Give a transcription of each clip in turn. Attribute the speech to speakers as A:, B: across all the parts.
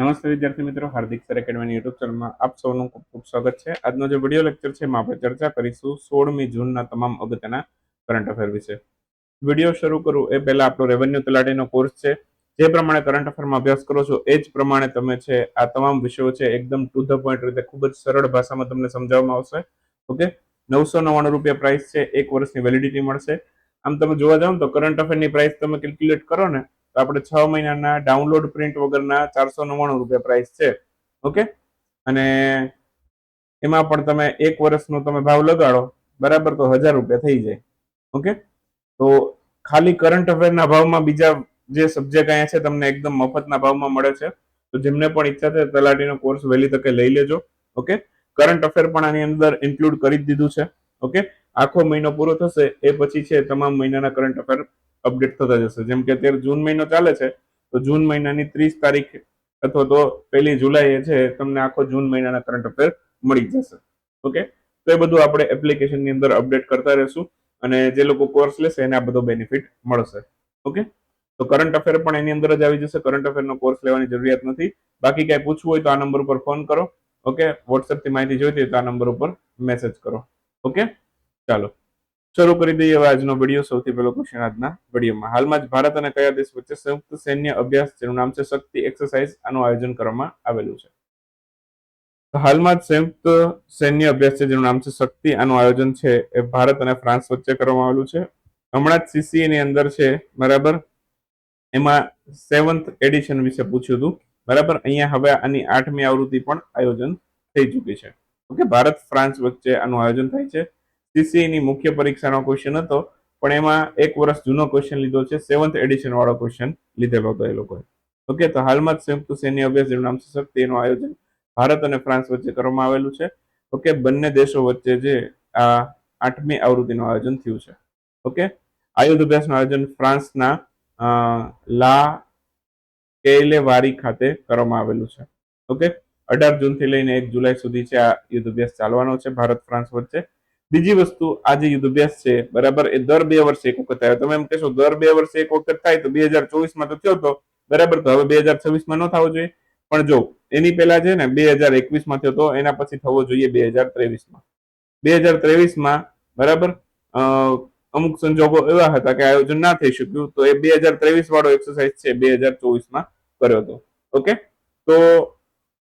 A: નમસ્તે વિદ્યાર્થી મિત્રો, હાર્દિક સર એકેડમીની યુટ્યુબ ચેનલમાં આપ સૌનું ખૂબ ખૂબ સ્વાગત છે. આજનો જે વીડિયો લેક્ચર છે, એમાં આપણે ચર્ચા કરીશું સોળમી જૂનના તમામ અગત્યના કરંટ અફેર વિશે. વીડિયો શરૂ કરું એ પહેલા આપણો રેવન્યુ તલાટીનો કોર્સ છે. જે પ્રમાણે કરંટ અફેરમાં અભ્યાસ કરો છો, એ જ પ્રમાણે તમે છે, આ તમામ વિષયો છે, એકદમ ટુ ધ પોઈન્ટ રીતે ખૂબ જ સરળ ભાષામાં તમને સમજાવવામાં આવશે. ઓકે? નવસો નવ્વાણું રૂપિયા પ્રાઇસ છે, એક વર્ષની વેલિડિટી મળશે. આમ તમે જોવા જાઓ તો કરંટ અફેરની પ્રાઇસ તમે કેલ્ક્યુલેટ કરો ને તો આપણે છ મહિનાના ડાઉનલોડ પ્રિન્ટ વગરના ચારસો નવ્વાણું રૂપિયા પ્રાઇસ છે. ઓકે અને એમાં પણ તમે એક વર્ષનો તમે ભાવ લગાડો, બરાબર તો હજાર રૂપિયા થઈ જાય. ઓકે તો ખાલી કરંટ અફેરના ભાવમાં બીજા જે સબ્જેક્ટ અહીંયા છે, તમને એકદમ મફતના ભાવમાં મળે છે. તો જેમને પણ ઈચ્છા છે, તલાટીનો કોર્સ વહેલી તકે લઈ લેજો. ઓકે કરંટ અફેર પણ આની અંદર ઇન્ક્લુડ કરી દીધું છે. ઓકે આખો મહિનો પૂરો થશે, એ પછી છે, તમામ મહિનાના કરંટ અફેર અપડેટ થતા જશે. જેમ કે અત્યારે જૂન મહિનો ચાલે છે, તો જૂન મહિનાની ત્રીસ તારીખ અથવા તો પહેલી જુલાઈએ છે, તમને આખો જૂન મહિનાના કરંટ અફેર મળી જશે. ઓકે તો એ બધું આપણે એપ્લિકેશનની અંદર અપડેટ કરતા રહેશું અને જે લોકો કોર્સ લેશે એને આ બધો બેનિફિટ મળશે. ઓકે તો કરંટ અફેર પણ એની અંદર જ આવી જશે. કરંટ અફેરનો કોર્સ લેવાની જરૂરિયાત નથી. બાકી કાંઈ પૂછવું હોય તો આ નંબર ઉપર ફોન કરો. ઓકે વોટ્સએપથી માહિતી જોઈતી હોય તો આ નંબર ઉપર મેસેજ કરો. ઓકે ચાલો. શરૂ કરી દઈએ આજનો વીડિયો. સૌથી પહેલો ક્વેશ્ચન આજના વિડીયોમાં. હાલમાં જ ભારત અને કયા દેશ વચ્ચે સંયુક્ત સૈન્ય અભ્યાસ, જેનું નામ છે શક્તિ એક્સરસાઇઝ, આનું આયોજન કરવામાં આવેલું છે? હાલમાં જ સંયુક્ત સૈન્ય અભ્યાસ છે, જેનું નામ છે શક્તિ, આનું આયોજન છે એ ભારત અને ફ્રાન્સ વચ્ચે કરવામાં આવેલું છે. હમણાં જ સીસીએ ની અંદર છે, બરાબર? એમાં સેવન્થ એડિશન વિશે પૂછ્યું હતું. બરાબર? અહીંયા હવે આની આઠમી આવૃત્તિ પણ આયોજન થઈ ચૂકી છે. ઓકે? ભારત ફ્રાન્સ વચ્ચે આનું આયોજન થાય છે. સીસી ની મુખ્ય પરીક્ષાનો ક્વેશ્ચન હતો, પણ એમાં એક વર્ષ જૂનો ક્વેશ્ચન લીધો છે સેવન્થ એડિશન વાળો ક્વેશ્ચન લીધેલો હતો એ લોકોએ. ઓકે તો હાલમાં જ સંયુક્ત સૈન્ય અભ્યાસ જેનું નામ છે શક્તિ, એનું આયોજન ભારત અને ફ્રાન્સ વચ્ચે કરવામાં આવેલું છે. ઓકે બંને દેશો વચ્ચે જે આ આઠમી આવૃત્તિનું આયોજન થયું છે. ઓકે આ યુદ્ધ અભ્યાસનું આયોજન ફ્રાન્સના લા કેલેવારી ખાતે કરવામાં આવેલું છે. ઓકે અઢાર જૂનથી લઈને એક જુલાઈ સુધી છે આ યુદ્ધ અભ્યાસ ચાલવાનો છે ભારત ફ્રાન્સ વચ્ચે. બીજી વસ્તુ, આ જે યુદ્ધ અભ્યાસ છે, બરાબર, એ દર બે વર્ષે એક વખત થાય. તમે એમ કહેશો, દર બે વર્ષે એક વખત થાય તો બે હજાર ચોવીસમાં તો થયો તો, બરાબર, તો હવે બે હજાર છવ્વીસમાં ન થવો જોઈએ. પણ જો, એની પહેલા છે ને, બે હજાર એકવીસમાં થયો તો, એના પછી થવો જોઈએ બે હજાર ત્રેવીસમાં. બે હજાર ત્રેવીસમાં, બરાબર અમુક સંજોગો એવા હતા કે આયોજન ના થઈ શક્યું, તો એ બે હજાર ત્રેવીસ વાળો એક્સરસાઇઝ છે બે હજાર ચોવીસમાં કર્યો હતો. ઓકે તો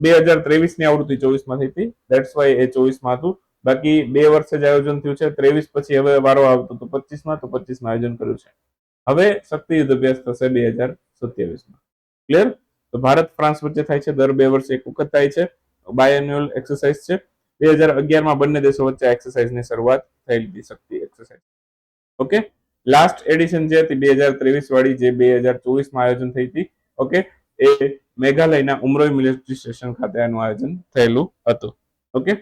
A: બે હજાર ત્રેવીસની આવૃત્તિ ચોવીસમાં થઈ હતી. દેટ્સ વાય એ ચોવીસમાં હતું. બાકી બે વર્ષે જ આયોજન થયું છે, ત્રેવીસ પછી હવે વારો આવતો તો પચીસમાં તો પચીસમાં આયોજન કર્યું છે. હવે શક્તિ યુદ્ધ અભ્યાસ થશે બે હજાર સત્યાવીસમાં. ક્લિયર તો ભારત ફ્રાન્સ વચ્ચે થાય છે, દર બે વર્ષે એક વખત થાય છે. બાયન્યુઅલ એક્સરસાઇઝ છે. બે હજાર અગિયારમાં બંને દેશો વચ્ચે એક્સરસાઇઝની શરૂઆત થયેલી હતી Shakti exercise okay last edition જે હતી, બે હજાર ત્રેવીસ વાળી જે બે હજાર ચોવીસમાં આયોજન થઈ હતી ઓકે એ મેઘાલયના ઉમરોઈ મિલિટરી સ્ટેશન ખાતે આનું આયોજન થયેલું હતું. ઓકે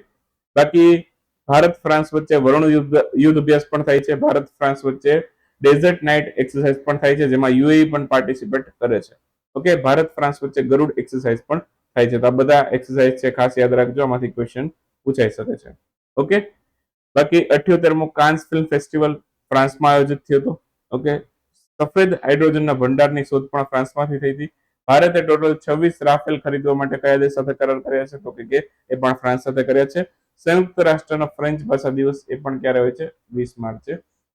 A: બાકી ભારત ફ્રાન્સ વચ્ચે વરુણ યુદ્ધ અભ્યાસ પણ થાય છે. ભારત ફ્રાન્સ વચ્ચે ડેઝર્ટ નાઇટ એક્સરસાઇઝ પણ થાય છે, જેમાં યુએઈ પણ પાર્ટિસિપેટ કરે છે. ઓકે ભારત ફ્રાન્સ વચ્ચે ગરુડ એક્સરસાઇઝ પણ થાય છે. તો આ બધા એક્સરસાઇઝ છે, ખાસ યાદ રાખજો, આમાંથી ક્વેશ્ચન પૂછાઈ શકે છે. ઓકે બાકી અઠ્યોતેરમો કાન્સ ફિલ્મ ફેસ્ટિવલ ફ્રાન્સમાં આયોજિત થયો હતો. ઓકે સફેદ હાઇડ્રોજનના ભંડારની શોધ પણ ફ્રાન્સમાંથી થઈ હતી. ભારતે ટોટલ છવ્વીસ રાફેલ ખરીદવા માટે કયા દેશ સાથે કરાર કર્યા છે? તો કે એ પણ ફ્રાન્સ સાથે કર્યા છે. સંયુક્ત રાષ્ટ્રનો ફ્રેન્ચ ભાષા દિવસ એ પણ ક્યારે હોય છે? વીસ માર્ચે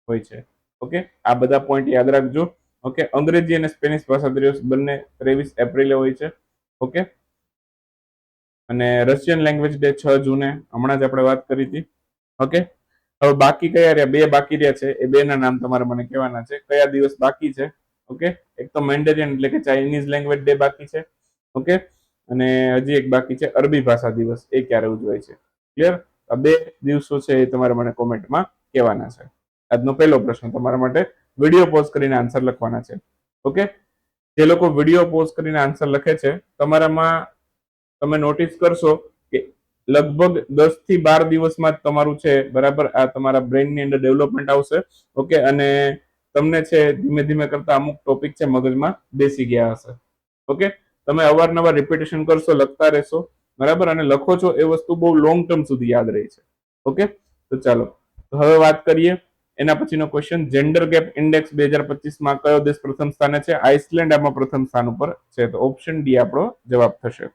A: હોય છે. ઓકે આ બધા પોઈન્ટ યાદ રાખજો. ઓકે અંગ્રેજી અને સ્પેનિશ ભાષા દિવસ બંને ત્રેવીસ એપ્રિલે હોય છે. ઓકે અને રશિયન લેંગ્વેજ ડે છ જૂને, હમણાં જ આપણે વાત કરી હતી. ઓકે હવે બાકી કયા રહ્યા? બે બાકી રહ્યા છે. એ બે ના નામ તમારે મને કહેવાના છે. કયા દિવસ બાકી છે? ઓકે એક તો મેન્ડેરિયન એટલે કે ચાઇનીઝ લેંગ્વેજ ડે બાકી છે. ઓકે અને હજી એક બાકી છે. અરબી ભાષા દિવસ. એ ક્યારે ઉજવાય છે? ક્લિયર આ બે દિવસો છે એ તમારે મને કોમેન્ટમાં કહેવાના છે. આજનો પહેલો પ્રશ્ન તમારા માટે વીડિયો પોઝ કરીને આન્સર લખવાના છે. ઓકે જે લોકો વીડિયો પોઝ કરીને આન્સર લખે છે, તમારામાં તમે નોટિસ કરશો કે લગભગ દસથી બાર દિવસમાં જ તમારું છે, બરાબર? આ તમારા બ્રેઇનની અંદર ડેવલપમેન્ટ આવશે. ઓકે અને તમને છે, ધીમે ધીમે કરતા અમુક ટોપિક છે, મગજમાં બેસી ગયા હશે. ઓકે તમે અવારનવાર રિપીટેશન કરશો, લખતા રહેશો. બરાબર? અને લખો છો એ વસ્તુ બહુ લોંગ ટર્મ સુધી યાદ રહે છે. ઓકે તો ચાલો. તો હવે વાત કરીએ એના પછીનો ક્વેશ્ચન જેન્ડર ગેપ ઇન્ડેક્સ બે હજાર પચીસમાં કયો દેશ પ્રથમ સ્થાને છે? આઇસલેન્ડ આમાં પ્રથમ સ્થાન ઉપર છે. તો ઓપ્શન ડી આપણો જવાબ થશે.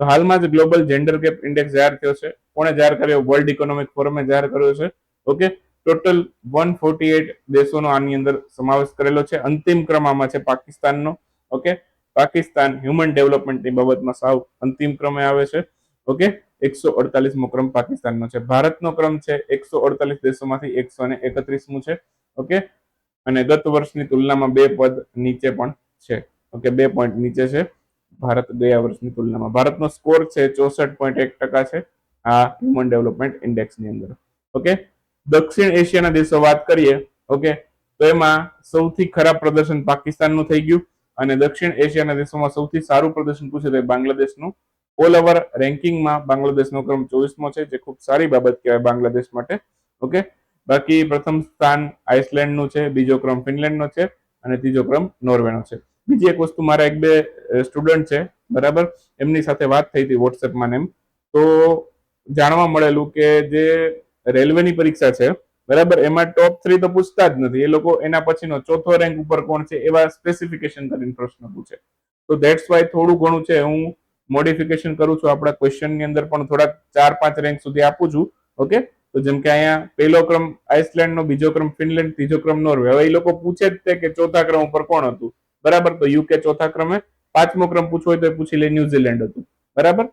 A: તો હાલમાં જ ગ્લોબલ જેન્ડર ગેપ ઇન્ડેક્સ જાહેર થયો છે. કોણે જાહેર કર્યો? વર્લ્ડ ઇકોનોમિક ફોરમે જાહેર કર્યો છે. Okay total one forty eight દેશોનો આની અંદર સમાવેશ કરેલો છે. અંતિમ ક્રમ આમાં છે પાકિસ્તાનનો. ઓકે પાકિસ્તાન હ્યુમન ડેવલપમેન્ટની બાબતમાં સાવ અંતિમ ક્રમે આવે છે. ઓકે? એકસો અડતાલીસમો ક્રમ પાકિસ્તાનનો છે. ભારતનો ક્રમ છે એકસો અડતાલીસ દેશોમાંથી એકસો ને એકત્રીસમું છે. ઓકે? અને ગત વર્ષની તુલનામાં બે પદ નીચે પણ છે. ઓકે? બે પોઈન્ટ નીચે છે. ભારત ગયા વર્ષની તુલનામાં. ભારતનો સ્કોર છે ચોસઠ પોઈન્ટ એક ટકા છે આ હ્યુમન ડેવલપમેન્ટ ઇન્ડેક્સની અંદર. ઓકે? દક્ષિણ એશિયાના દેશો વાત કરીએ. ઓકે? તો એમાં સૌથી ખરાબ પ્રદર્શન પાકિસ્તાનનું થઈ ગયું. અને દક્ષિણ એશિયાના દેશોમાં સૌથી સારું પ્રદર્શન પૂછે છે બાંગ્લાદેશનું. ઓલ ઓવર રેન્કિંગમાં બાંગ્લાદેશનો ક્રમ ચોવીસમો છે, જે ખૂબ સારી બાબત કહેવાય બાંગ્લાદેશ માટે. ઓકે બાકી પ્રથમ સ્થાન આઇસલેન્ડનું છે, બીજો ક્રમ ફિનલેન્ડનો છે, અને ત્રીજો ક્રમ નોર્વેનો છે. બીજી એક વસ્તુ મારા એક બે સ્ટુડન્ટ છે, બરાબર? એમની સાથે વાત થઈ હતી વોટ્સએપમાં એમ. તો જાણવા મળેલું કે જે રેલવેની પરીક્ષા છે બરાબર? એમાં ટોપ થ્રી તો પૂછતા જ નથી. એ લોકો એના પછીનો ચોથો રેન્ક ઉપર કોણ છે એવા સ્પેસિફિકેશન કરીને પ્રશ્ન પૂછે. તો ધેટ્સ વાય થોડું ઘણું છે, હું મોડિફિકેશન કરું છું આપણા ક્વેશ્ચનની અંદર પણ થોડાક ચાર પાંચ રેન્ક સુધી આપું છું ઓકે તો જેમ કે અહીંયા પહેલો ક્રમ આઇસલેન્ડનો બીજો ક્રમ ફિનલેન્ડ ત્રીજો ક્રમ નોર્વે હવે એ લોકો પૂછે જ તે કે ચોથા ક્રમ ઉપર કોણ હતું? બરાબર? તો યુકે ચોથા ક્રમે. પાંચમો ક્રમ પૂછવો હોય તો પૂછી લે ન્યુઝીલેન્ડ હતું. બરાબર?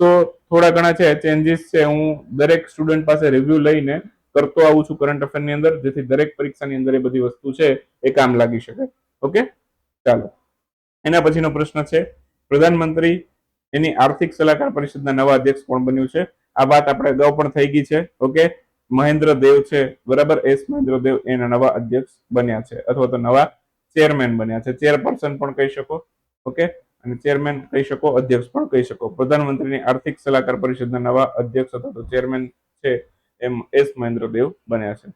A: તો થોડા ઘણા છે ચેન્જીસ છે. હું દરેક સ્ટુડન્ટ પાસે રિવ્યુ લઈને કરતો આવું છું કરંટ અફેરની અંદર, જેથી દરેક પરીક્ષાની અંદર એ બધી વસ્તુ છે એ કામ લાગી શકે. ઓકે ચાલો. એના પછીનો પ્રશ્ન છે, પ્રધાનમંત્રી એની આર્થિક સલાહકાર પરિષદના નવા અધ્યક્ષ કોણ બન્યું છે? આ વાત આપણે અગાઉ પણ થઈ ગઈ છે ઓકે મહેન્દ્ર દેવ છે, બરાબર? એસ મહેન્દ્ર દેવ એના નવા અધ્યક્ષ બન્યા છે, અથવા તો નવા ચેરમેન બન્યા છે. ચેરપર્સન પણ કહી શકો ઓકે અને ચેરમેન કહી શકો, અધ્યક્ષ પણ કહી શકો. પ્રધાનમંત્રીની આર્થિક સલાહકાર પરિષદના નવા અધ્યક્ષ અથવા તો ચેરમેન છે એમ એસ મહેન્દ્ર દેવ બન્યા છે.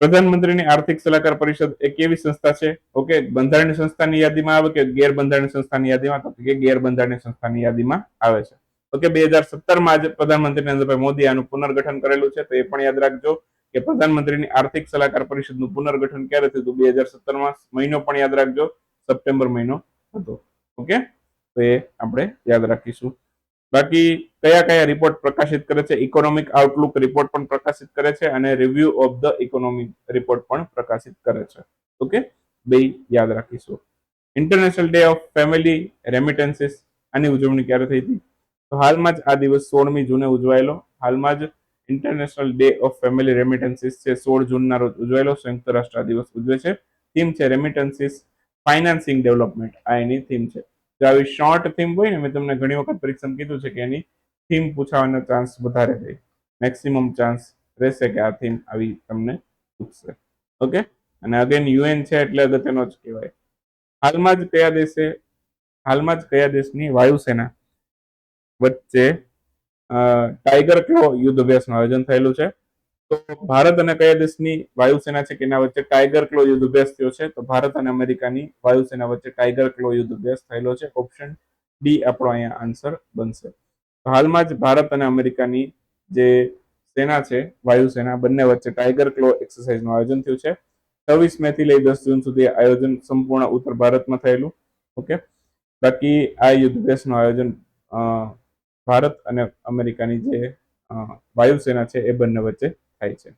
A: પ્રધાનમંત્રીની આર્થિક સલાહકાર પરિષદ એ કેવી સંસ્થા છે, ઓકે, બંધારણીય સંસ્થાની યાદીમાં આવે કે ગેરબંધારણીય સંસ્થાની યાદીમાં, તો કે ગેરબંધારણીય સંસ્થાની યાદીમાં આવે છે. ઓકે, બે હજાર સત્તરમાં આજે પ્રધાનમંત્રી નરેન્દ્રભાઈ મોદી આનું પુનર્ગઠન કરેલું છે, તો એ પણ યાદ રાખજો કે પ્રધાનમંત્રીની આર્થિક સલાહકાર પરિષદનું પુનર્ગઠન ક્યારે થયું હતું? બે હજાર સત્તરમાં મહિનો પણ યાદ રાખજો, સપ્ટેમ્બર મહિનો હતો. ઓકે, તો એ આપણે યાદ રાખીશું. બાકી કયા કયા રિપોર્ટ પ્રકાશિત કરે છે? ઇકોનોમિક આઉટલુક રિપોર્ટ પણ પ્રકાશિત કરે છે અને review of the economic report પણ પ્રકાશિત કરે છે. ઓકે બે યાદ રાખીશું. International day of family remittances આની ઉજવણી ક્યારે થઈ હતી? તો હાલમાં જ આ દિવસ સોળમી જૂને ઉજવાયેલો. હાલમાં જ international day of family remittances છે, સોળ જૂનના રોજ ઉજવાયેલો. સંયુક્ત રાષ્ટ્ર દિવસ ઉજવે છે. થીમ છે રેમિટન્સીસ ફાઇનાન્સિંગ ડેવલપમેન્ટ આ એની થીમ છે. જો આવી શોર્ટ થીમ હોય ને, મેં તમને ઘણી વખત પરીક્ષામાં કીધું છે કે એની થીમ પૂછાવાનો ચાન્સ વધારે રહે મેક્સિમમ ચાન્સ રહેશે કે આ થીમ આવી તમને પૂછશે. ઓકે અને અગેન યુએન છે એટલે અગત્યનો જ કહેવાય. હાલમાં જ કયા દેશે, હાલમાં જ કયા દેશની વાયુસેના વચ્ચે ટાઈગર ક્લો યુદ્ધ અભ્યાસનું આયોજન થયેલું છે? ભારત અને કયા દેશની વાયુસેના છે કે એના વચ્ચે ટાઈગર ક્લો યુદ્ધ અભ્યાસ થયો છે? તો ભારત અને અમેરિકાની વાયુસેના વચ્ચે ટાઈગર ક્લો યુદ્ધ અભ્યાસ થયેલો છે. ઓપ્શન ડી આપણો અહીંયા આન્સર બનશે. હાલમાં જ ભારત અને અમેરિકાની જે સેના છે, વાયુસેના બંને વચ્ચે ટાઈગર ક્લો એક્સરસાઇઝનું આયોજન થયું છે. છવ્વીસ મે થી લઈ દસ જૂન સુધી આયોજન સંપૂર્ણ ઉત્તર ભારતમાં થયેલું. ઓકે? બાકી આ યુદ્ધ અભ્યાસનું આયોજન ભારત અને અમેરિકાની જે વાયુસેના છે એ બંને વચ્ચે થાય છે.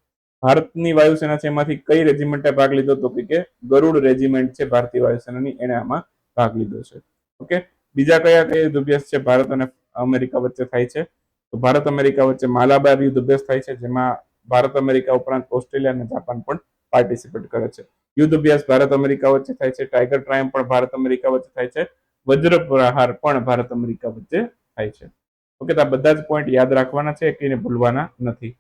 A: ભારતની વાયુસેના છે, એમાંથી કઈ રેજિમેન્ટે ભાગ લીધો? તો કે ગરુડ રેજિમેન્ટ છે, ભારતીય વાયુસેનાની, એને આમાં ભાગ લીધો છે. ઓકે? બીજા કયા કયા યુદ્ધ અભ્યાસ છે, ભારત અને અમેરિકા વચ્ચે થાય છે? તો ભારત અમેરિકા વચ્ચે માલાબાર યુદ્ધ અભ્યાસ થાય છે, જેમાં ભારત અમેરિકા ઉપરાંત ઓસ્ટ્રેલિયા અને જાપાન પણ પાર્ટિસિપેટ કરે છે. યુદ્ધ અભ્યાસ ભારત અમેરિકા વચ્ચે થાય છે ટાઈગર ટ્રાયમ પણ ભારત અમેરિકા વચ્ચે થાય છે વજ્ર પ્રહાર પણ ભારત અમેરિકા વચ્ચે થાય છે. ઓકે? તો આ બધા જ પોઈન્ટ યાદ રાખવાના છે એકને ભૂલવાના નથી.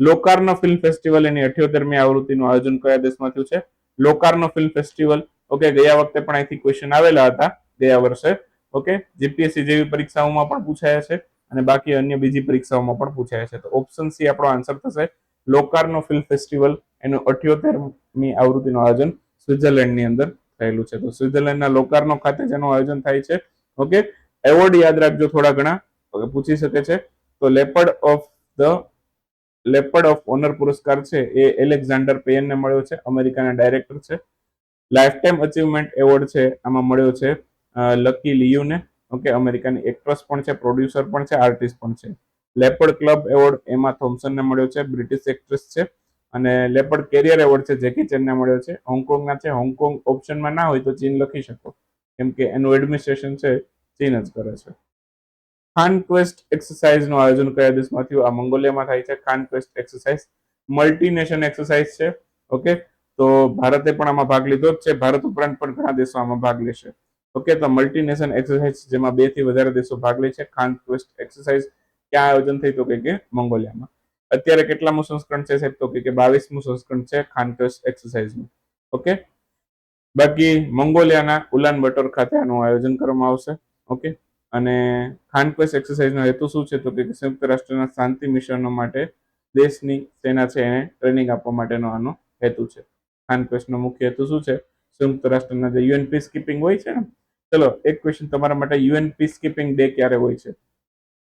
A: લોકાર્નો ફિલ્મ ફેસ્ટિવલ એની અઠ્યોતેરમી આવૃત્તિનું આયોજન કયા દેશમાં થયું છે? લોકાર્નો ફિલ્મ ફેસ્ટિવલ, ઓકે, ગયા વખતે પણ અહીંથી ક્વેશ્ચન આવેલા હતા, ગયા વર્ષે, ઓકે, જીપીએસસી જેવી પરીક્ષાઓમાં પણ પૂછાયા છે અને બાકી અન્ય બીજી પરીક્ષાઓમાં પણ પૂછાયા છે. તો ઓપ્શન સી આપણો આન્સર થશે. લોકાર્નો ફિલ્મ ફેસ્ટિવલ એનું અઠ્યોતેરમી આવૃત્તિનું આયોજન સ્વિટ્ઝરલેન્ડની અંદર થયેલું છે. તો સ્વિટ્ઝરલેન્ડના લોકાર્નો ખાતે જેનું આયોજન થાય છે, ઓકે, એવોર્ડ યાદ રાખજો થોડા ઘણા પૂછી શકે છે. તો leopard of the leopard of honour પુરસ્કાર છે, એ એલેક્ઝાન્ડર પેયનને મળ્યો છે, અમેરિકાના ડાયરેક્ટર છે. લાઈફ ટાઈમ અચીવમેન્ટ એવોર્ડ છે, આમાં મળ્યો છે લકી લિયુને ઓકે અમેરિકાની એક્ટ્રેસ પણ છે પ્રોડ્યુસર પણ છે આર્ટિસ્ટ પણ છે. લેપર્ડ ક્લબ એવોર્ડ એમાં થોમ્સનને મળ્યો છે બ્રિટિશ એક્ટ્રેસ છે. અને લેપર્ડ કેરિયર એવોર્ડ છે જેકી ચેનને મળ્યો છે. હોંગકોંગના છે હોંગકોંગ ઓપ્શનમાં ના હોય તો ચીન લખી શકો. કેમ કે એનું એડમિનિસ્ટ્રેશન છે, ચીન જ કરે છે. ખાન ક્વેસ્ટ એક્સરસાઇઝનું આયોજન કયા દેશમાં થયું આ મંગોલિયામાં થાય છે? Khan Quest exercise multination exercise છે ઓકે તો ભારતે પણ આમાં ભાગ લીધો જ છે. ભારત ઉપરાંત પણ ઘણા દેશો આમાં ભાગ લેશે. ઓકે તો મલ્ટીનેશન એક્સરસાઇઝ જેમાં બેથી વધારે દેશો ભાગ લે છે. ખાન ક્વેસ્ટ એક્સરસાઇઝ ક્યાં આયોજન થઈ તો કે મંગોલિયામાં. અત્યારે કેટલામું સંસ્કરણ છે સાહેબ? તો કે બાવીસમું સંસ્કરણ છે ખાન ક્વેસ્ટ એક્સરસાઇઝનું ઓકે બાકી મંગોલિયાના ઉલાન બટર ખાતે આનું આયોજન કરવામાં આવશે. ઓકે અને ખાનકસ એક્સરસાઇઝનો હેતુ શું છે? તો કે સંયુક્ત રાષ્ટ્રના શાંતિ મિશનો માટે દેશની સેના છે એને ટ્રેનિંગ આપવા માટેનો આનો હેતુ છે. ખાનક્વેસ્ટનો મુખ્ય હેતુ શું છે? સંયુક્ત રાષ્ટ્રના જે યુએન પીસ કીપિંગ હોય છે ને? ચલો, એક ક્વેશ્ચન તમારા માટે યુએન પીસ કીપિંગ ડે ક્યારે હોય છે?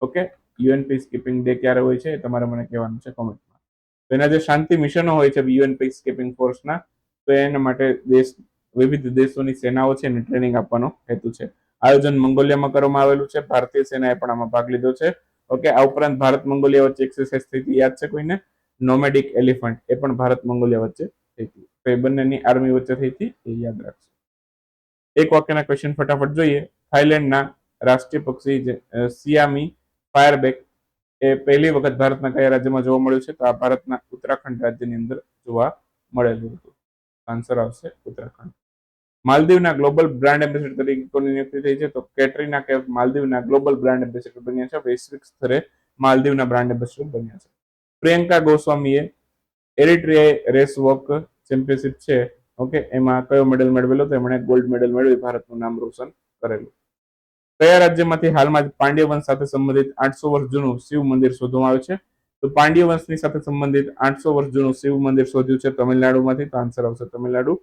A: Okay? UN peacekeeping day ક્યારે હોય છે એ તમારે મને કહેવાનું છે કોમેન્ટમાં. તો એના જે શાંતિ મિશનો હોય છે યુએન પીસ કીપિંગ ફોર્સના, તો એના માટે દેશ, વિવિધ દેશોની સેનાઓ છે એને ટ્રેનિંગ આપવાનો હેતુ છે. આયોજન મંગોલિયામાં કરવામાં આવેલું છે. ભારતીય સેનાએ પણ આમાં ભાગ લીધો છે. ઓકે, આ ઉપરાંત ભારત મંગોલિયા વચ્ચે એક્સરસાઇઝ થઈ યાદ છે કોઈને? નોમેડિક એલિફન્ટ, એ પણ ભારત મંગોલિયા વચ્ચે થઈ હતી. તો એ બંનેની આર્મી વચ્ચે થઈ હતી, એ યાદ રાખજો. એક વાક્યના ક્વેશ્ચન ફટાફટ જોઈએ. થાઈલેન્ડના રાષ્ટ્રીય પક્ષી સિયામી ફાયરબેક, એ પહેલી વખત ભારતના કયા રાજ્યમાં જોવા મળ્યું છે? તો આ ભારતના ઉત્તરાખંડ રાજ્યની અંદર જોવા મળેલું હતું. આન્સર આવશે ઉત્તરાખંડ. માલદીવના ગ્લોબલ બ્રાન્ડ એમ્બેસેડર તરીકે કોની નિયુક્તિ થઈ છે? તો કેટરીના કેફ માલદીવના ગ્લોબલ બ્રાન્ડ એમ્બેસેડર બન્યા છે, વૈશ્વિક સ્તરે માલદીવના બ્રાન્ડ એમ્બેસેડર બન્યા છે. પ્રિયંકા ગોસ્વામીએ એરિટ્રિયા રેસ વોક ચેમ્પિયનશિપ છે, ઓકે, એમાં કયો મેડલ મેળવેલો? તો એમણે ગોલ્ડ મેડલ મેળવી, ભારતનું નામ રોશન કરેલું. કયા રાજ્યમાંથી હાલમાં પાંડ્ય વંશ સાથે સંબંધિત આઠસો વર્ષ જૂનું શિવ મંદિર શોધવામાં આવ્યું છે? તો પાંડ્ય વંશની સાથે સંબંધિત આઠસો વર્ષ જૂનું શિવ મંદિર શોધ્યું છે તમિલનાડુમાંથી, તો આન્સર આવશે તમિલનાડુ.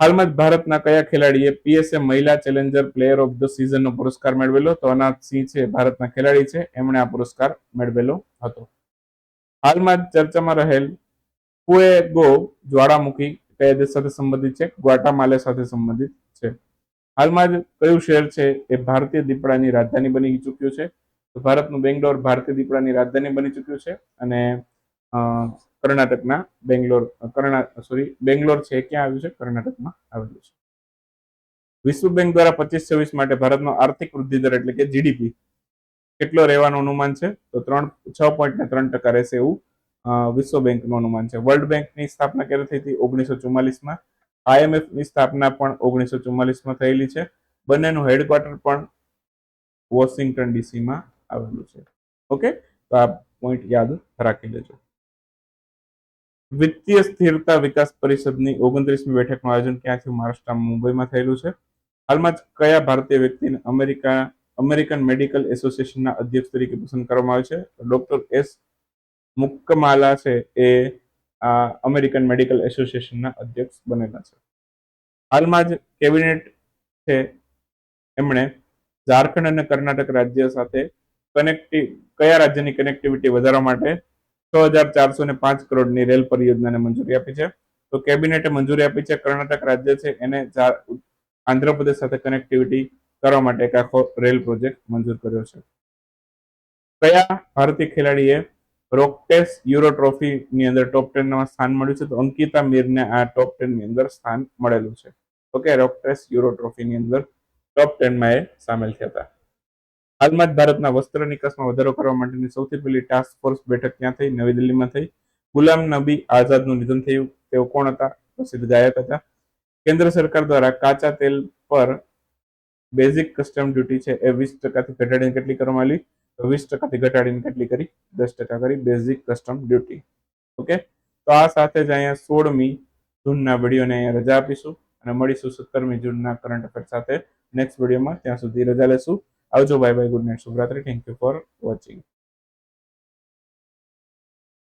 A: હાલમાં જ ભારતના કયા ખેલાડીએ પીએસએ મહિલા ચેલેન્જર પ્લેયર ઓફ ધ સિઝનનો પુરસ્કાર મેળવેલો? તો અનાથ સિંહ છે, ભારતના ખેલાડી છે, એમણે આ પુરસ્કાર મેળવેલો હતો. હાલમાં જ ચર્ચામાં રહેલ ફુએગો જ્વાળામુખી કયા દેશ સાથે સંબંધિત છે? ગ્વાટામાલે સાથે સંબંધિત છે. હાલમાં જ કયું શહેર છે એ ભારતીય દીપડાની રાજધાની બની ચૂક્યું છે? તો ભારતનું બેંગ્લોર ભારતીય દીપડાની રાજધાની બની ચૂક્યું છે અને કર્ણાટકના બેંગ્લોર કર્ણા સોરી બેંગ્લોર છે, ક્યાં આવ્યું છે? કર્ણાટકમાં આવેલું છે. વિશ્વ બેંક દ્વારા પચીસ છવ્વીસ માટે ભારતનો આર્થિક વૃદ્ધિ દર એટલે કે જીડીપી કેટલો રહેવાનું અનુમાન છે? તો ત્રણ, છ પોઈન્ટ ને ત્રણ ટકા રહેશે એવું વિશ્વ બેંકનું અનુમાન છે. વર્લ્ડ બેંકની સ્થાપના ક્યારે થઈ હતી? ઓગણીસો ચુમ્માલીસમાં. આઈએમએફની સ્થાપના પણ ઓગણીસો ચુમ્માલીસમાં થયેલી છે. બંનેનું હેડક્વાર્ટર પણ વોશિંગ્ટન ડીસીમાં આવેલું છે. ઓકે? તો આ પોઈન્ટ યાદ રાખી લેજો. વિત્તીય સ્થિરતા વિકાસ પરિષદની ઓગણત્રીસમી બેઠકનું આયોજન ક્યાં થયું મહારાષ્ટ્રમાં મુંબઈમાં થયેલું છે? હાલમાં જ કયા ભારતીય વ્યક્તિને અમેરિકા, અમેરિકન મેડિકલ એસોસિએશનના અધ્યક્ષ તરીકે પસંદ કરવામાં આવે છે? ડોક્ટર એસ મુક્કમાલા છે, એ અમેરિકન મેડિકલ એસોસિએશનના અધ્યક્ષ બનેલા છે. હાલમાં જ કેબિનેટ છે, એમણે ઝારખંડ અને કર્ણાટક રાજ્ય સાથે કનેક્ટિવ કયા રાજ્યની કનેક્ટિવિટી વધારવા માટે છ હજાર ચારસો ને પાંચ કરોડની રેલ પરિયોજનાને મંજૂરી આપી છે. તો કેબિનેટે મંજૂરી આપી છે કર્ણાટક રાજ્ય છે. એને આંધ્રપ્રદેશ સાથે કનેક્ટિવિટી કરવા માટે એક આખો રેલ પ્રોજેક્ટ મંજૂર કર્યો છે. કયા ભારતીય ખેલાડીએ રોકટેસ યુરો ટ્રોફી ની અંદર ટોપ ટેનમાં સ્થાન મળ્યું છે? તો અંકિતા મીરને આ ટોપ ટેનની અંદર સ્થાન મળેલું છે. ઓકે, રોકટેસ યુરો ટ્રોફી ની અંદર ટોપ ટેનમાં એ સામેલ થયા હતા. હાલમાં જ ભારતના વસ્ત્ર નિકાસમાં વધારો કરવા માટેની સૌથી પહેલી ટાસ્ક ફોર્સ બેઠક ક્યાં થઈ? નવી દિલ્હીમાં થઈ. ગુલામ નબી આઝાદનું નિધન થયું. તેઓ કોણ હતા? પ્રસિદ્ધ ગાયક હતા. કેન્દ્ર સરકાર દ્વારા કાચા તેલ પર બેઝિક કસ્ટમ ડ્યુટી છે એ વીસ ટકાથી ઘટાડીને કેટલી કરવામાં આવી? વીસ ટકાથી ઘટાડીને કેટલી કરી? દસ ટકા કરી બેઝિક કસ્ટમ ડ્યુટી ઓકે? તો આ સાથે જ અહીંયા સોળમી જૂનના વિડીયોને અહીંયા રજા આપીશું અને મળીશું સત્તરમી જૂનના કરંટ અફેર સાથે. નેક્સ્ટ વિડીયોમાં ત્યાં સુધી રજા લેશું. આવજો બાય બાય ગુડ નાઇટ શુભરાત્રી થેન્ક યુ ફોર વોચિંગ